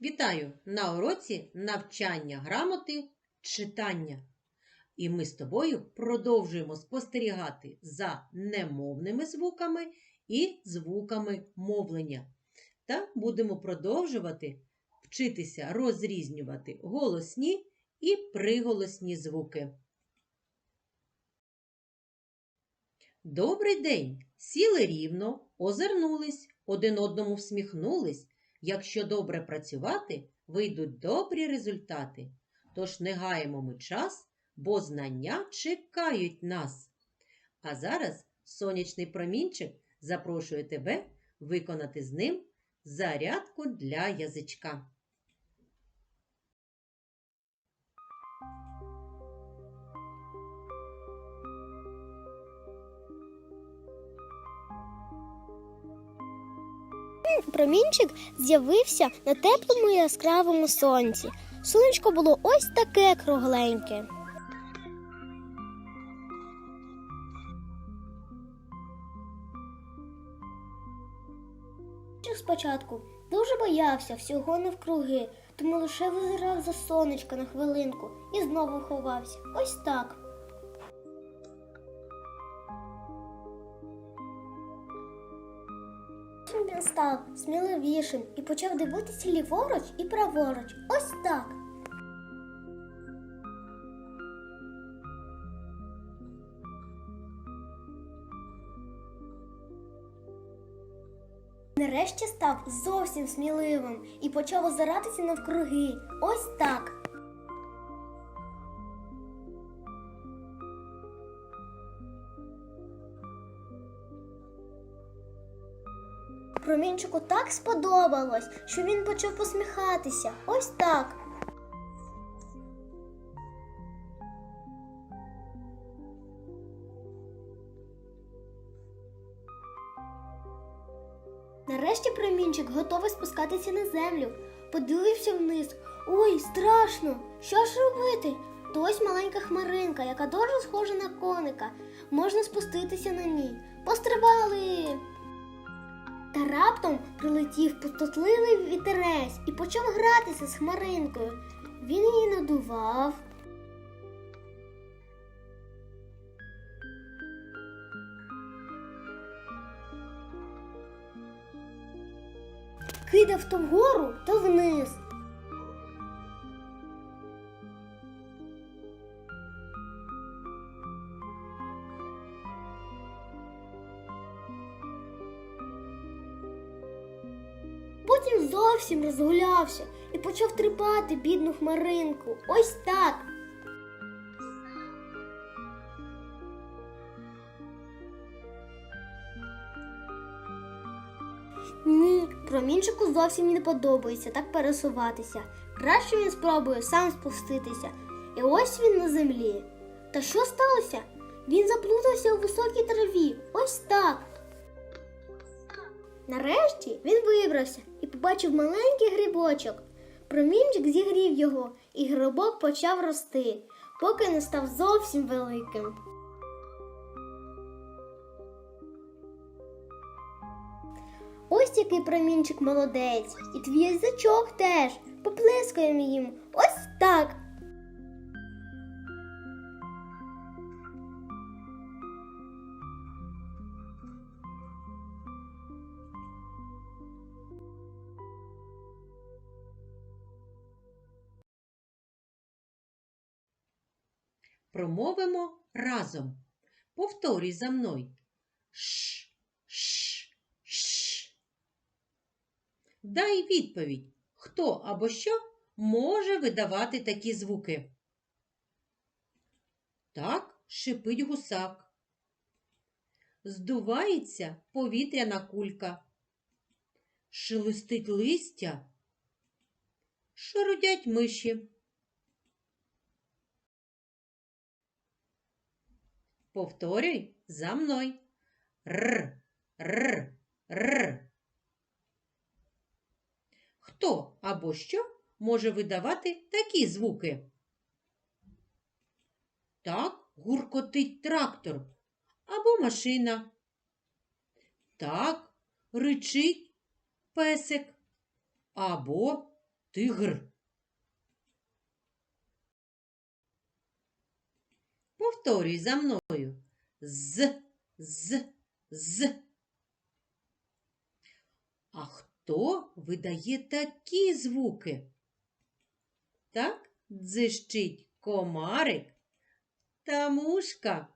Вітаю на уроці навчання грамоти читання. І ми з тобою продовжуємо спостерігати за немовними звуками і звуками мовлення. Та будемо продовжувати вчитися розрізнювати голосні і приголосні звуки. Добрий день! Сіли рівно, озирнулись, один одному всміхнулись. Якщо добре працювати, вийдуть добрі результати. Тож не гаємо ми час, бо знання чекають нас. А зараз сонячний промінчик запрошує тебе виконати з ним зарядку для язичка. Промінчик з'явився на теплому яскравому сонці. Сонечко було ось таке кругленьке. Спочатку дуже боявся всього навкруги, тому лише визирав за сонечко на хвилинку і знову ховався. Ось так. Він став сміливішим і почав дивитися ліворуч і праворуч. Ось так. Нарешті став зовсім сміливим і почав озиратися навкруги. Ось так. Промінчику так сподобалось, що він почав посміхатися. Ось так. Нарешті промінчик готовий спускатися на землю. Подивився вниз. Ой, страшно! Що ж робити? То ось маленька хмаринка, яка дуже схожа на коника. Можна спуститися на ній. Пострибали! Та раптом прилетів пустотливий вітерець і почав гратися з хмаринкою. Він її надував. Кидав то вгору, то вниз. Потім зовсім розгулявся і почав тріпати бідну хмаринку. Ось так. Ні, промінчику зовсім не подобається так пересуватися. Краще він спробує сам спуститися. І ось він на землі. Та що сталося? Він заплутався у високій траві. Ось так. Нарешті він вибрався і побачив маленький грибочок. Промінчик зігрів його, і грибок почав рости, поки не став зовсім великим. Ось який промінчик молодець, і твій язичок теж. Поплескаємо їм. Ось так. Промовимо разом. Повторюй за мною. Ш, ш, ш. Дай відповідь, хто або що може видавати такі звуки. Так, шипить гусак. Здувається повітряна кулька. Шелестить листя. Шарудять миші. Повторюй за мною. Р, р, р. Хто або що може видавати такі звуки? Так, гуркотить трактор або машина. Так, ричить песик або тигр. Повторюй за мною. З, з, з. А хто видає такі звуки? Так дзищить комарик та мушка.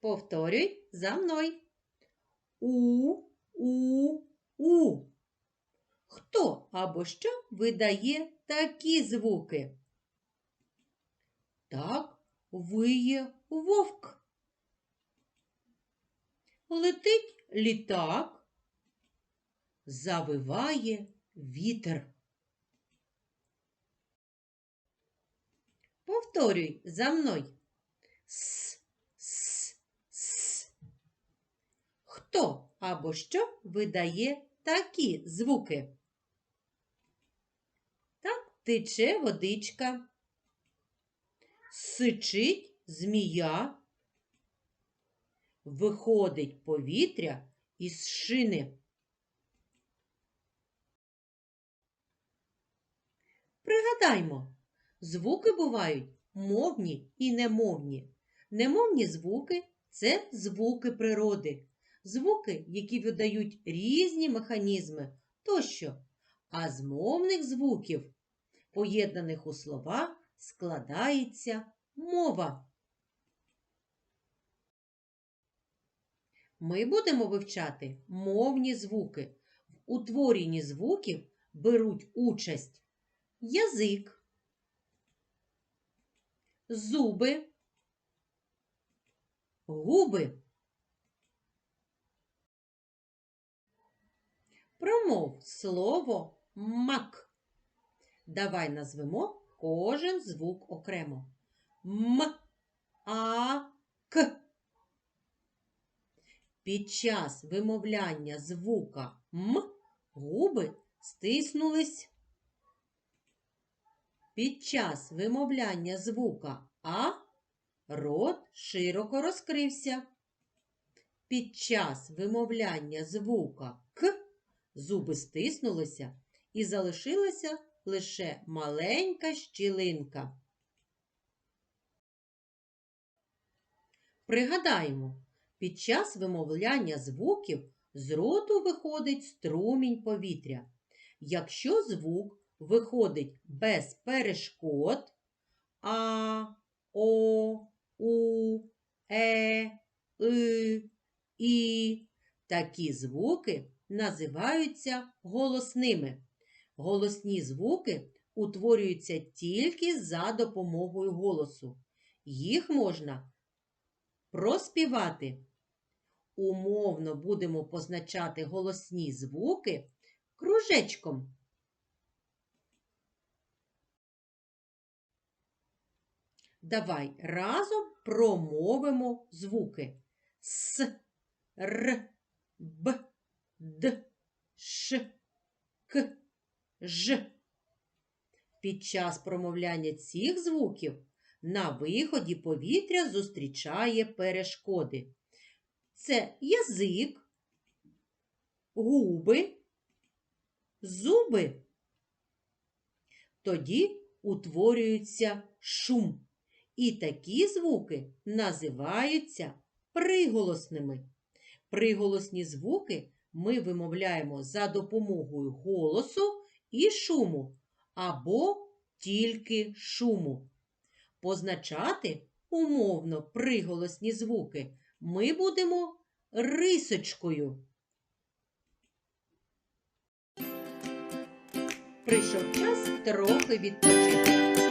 Повторюй за мною. У, у, у. Хто або що видає такі звуки? Так, виє вовк. Летить літак, завиває вітер. Повторюй за мною. С, с, с. Хто або що видає такі звуки? Так, тече водичка. Сичить змія. Виходить повітря із шини. Пригадаймо, звуки бувають мовні і немовні. Немовні звуки це звуки природи, звуки, які видають різні механізми тощо. А з мовних звуків, поєднаних у слова, складається мова. Ми будемо вивчати мовні звуки. В утворенні звуків беруть участь язик, зуби, губи. Промов слово мак. Давай назвемо кожен звук окремо. М, а, к. Під час вимовляння звука М губи стиснулись. Під час вимовляння звука А рот широко розкрився. Під час вимовляння звука К зуби стиснулися і залишилася лише маленька щілинка. Пригадаємо, під час вимовляння звуків з роту виходить струмінь повітря. Якщо звук виходить без перешкод А, О, У, Е, И, І, такі звуки називаються голосними. Голосні звуки утворюються тільки за допомогою голосу. Їх можна проспівати. Умовно будемо позначати голосні звуки кружечком. Давай разом промовимо звуки С, Р, Б, Д, Ш, К, Ж. Під час промовляння цих звуків на виході повітря зустрічає перешкоди. Це язик, губи, зуби. Тоді утворюється шум. І такі звуки називаються приголосними. Приголосні звуки ми вимовляємо за допомогою голосу і шуму або тільки шуму. Позначати умовно приголосні звуки ми будемо рисочкою. Прийшов час трохи відпочити.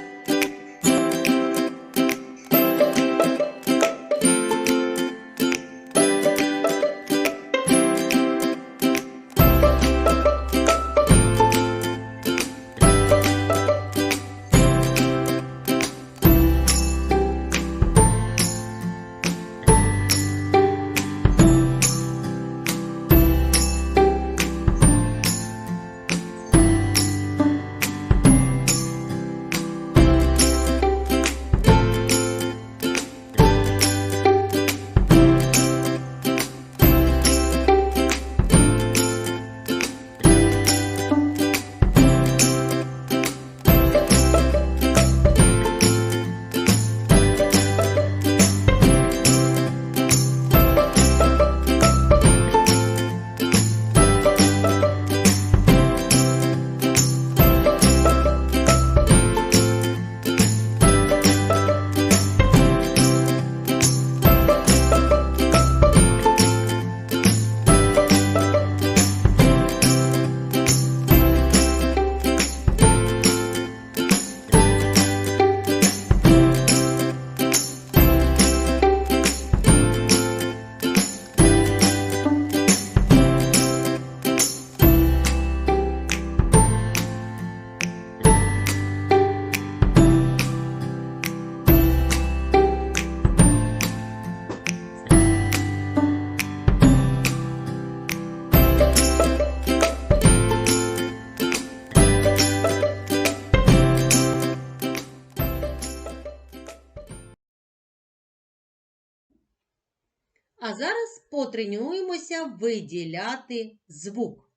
Потренуємося виділяти звук.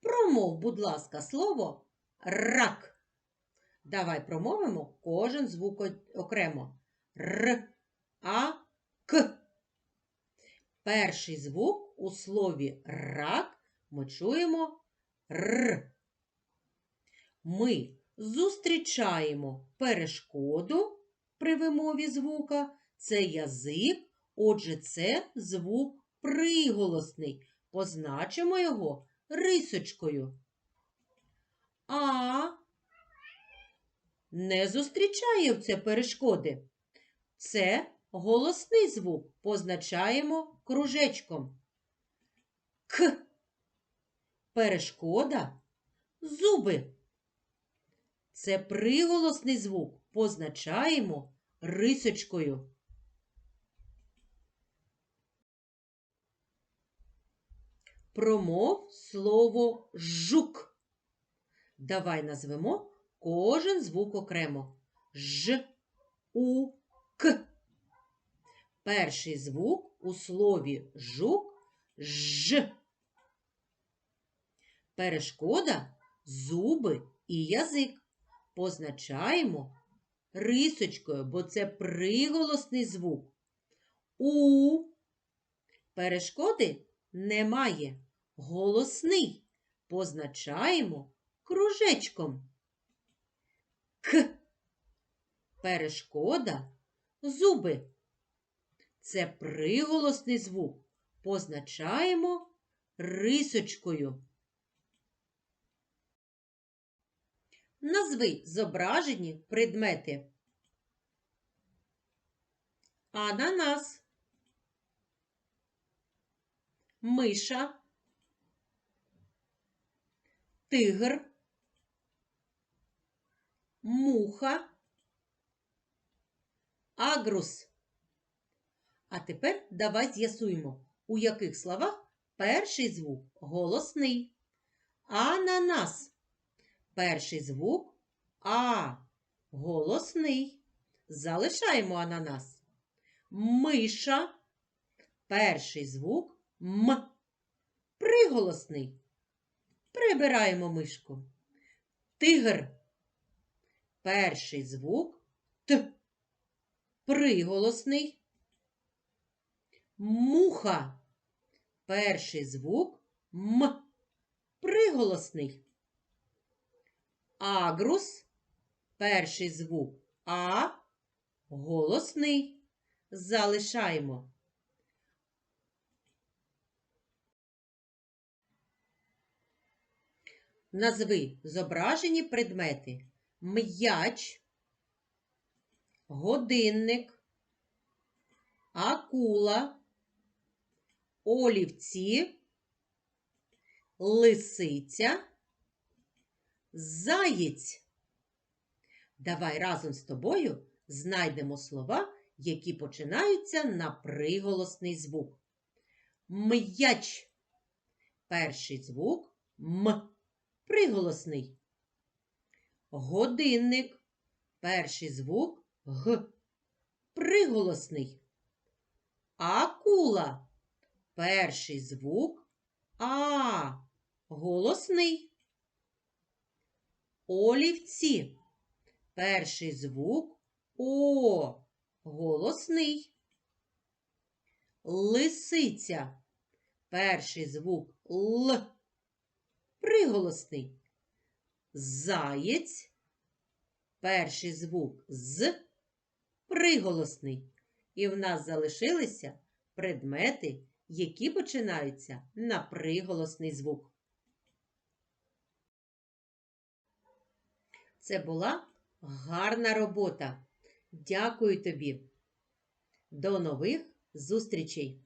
Промов, будь ласка, слово рак. Давай промовимо кожен звук окремо. Р, А, К. Перший звук у слові рак ми чуємо Р. Ми зустрічаємо перешкоду при вимові звука. Це язик, отже, це звук приголосний. Позначимо його рисочкою. А не зустрічає в це перешкоди. Це голосний звук. Позначаємо кружечком. К. Перешкода зуби. Це приголосний звук. Позначаємо рисочкою. Промов слово жук. Давай назвемо кожен звук окремо. Ж, У, К. Перший звук у слові жук ж. Перешкода зуби і язик. Позначаємо рисочкою, бо це приголосний звук. У перешкоди немає. Голосний позначаємо кружечком. К. Перешкода зуби. Це приголосний звук. Позначаємо рисочкою. Назви зображені предмети. Ананас. Миша. Тигр. Муха. Агрус. А тепер давай з'ясуємо, у яких словах перший звук голосний. Ананас. Перший звук А. Голосний. Залишаємо ананас. Миша. Перший звук М. Приголосний. Прибираємо мишку. Тигр. Перший звук Т. Приголосний. Муха. Перший звук М. Приголосний. Агрус. Перший звук А. Голосний. Залишаємо. Назви зображені предмети. М'яч, годинник, акула, олівці, лисиця, заєць. Давай разом з тобою знайдемо слова, які починаються на приголосний звук. М'яч. Перший звук М. Приголосний. Годинник. Перший звук Г. Приголосний. Акула. Перший звук А. Голосний. Олівці. Перший звук О. Голосний. Лисиця. Перший звук Л. Приголосний. Заєць. Перший звук з. Приголосний. І в нас залишилися предмети, які починаються на приголосний звук. Це була гарна робота. Дякую тобі. До нових зустрічей!